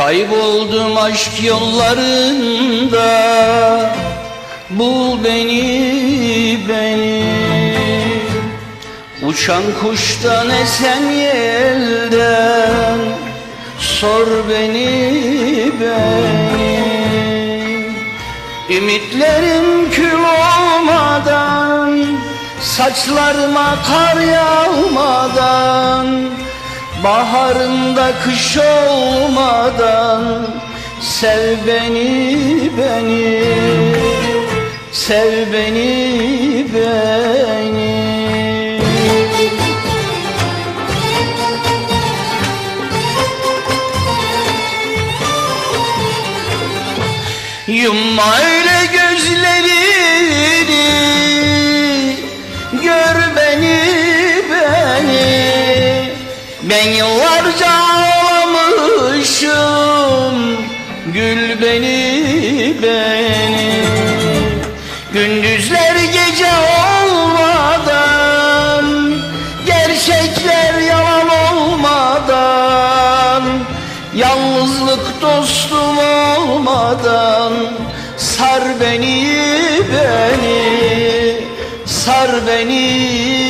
Kayboldum aşk yollarında. Bul beni, beni. Uçan kuştan esen yelden. Sor beni, beni. Ümitlerim kül olmadan Saçlarıma kar yağmadan Baharında kış olmadan Sev beni, beni. Sev beni, beni. Yumma öyle gözlerini yıllarca ağlamışım Gül beni, beni. Gündüzler gece olmadan Gerçekler yalan olmadan Yalnızlık dostum olmadan Sar beni, beni Sar beni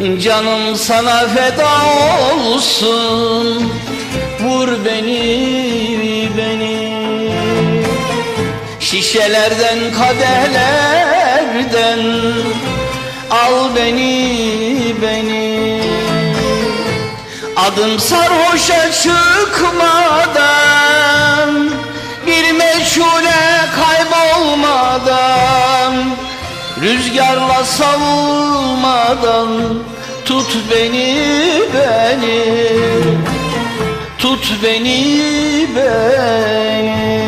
Canım sana feda olsun. Vur beni, beni. Şişelerden, kadehlerden Al beni, beni. Adım sarhoşa çıkmadan Bir meçhule kaybolmadan Rüzgarla savulmadan Tut beni, beni. Tut beni, beni.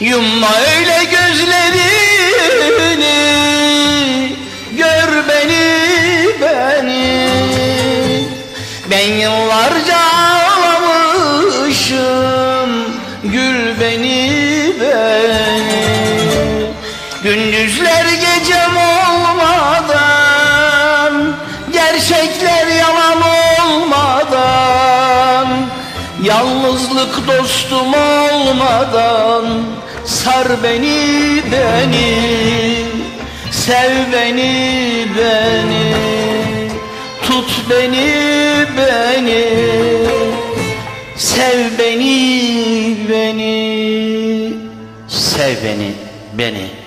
Yumma öyle gözlerini Gör beni, beni. Ben yıllarca Gündüzler gecem olmadan Gerçekler yalan olmadan Yalnızlık dostum olmadan Sar beni, beni Sev beni, beni Tut beni, beni Sev beni, beni Sev beni, beni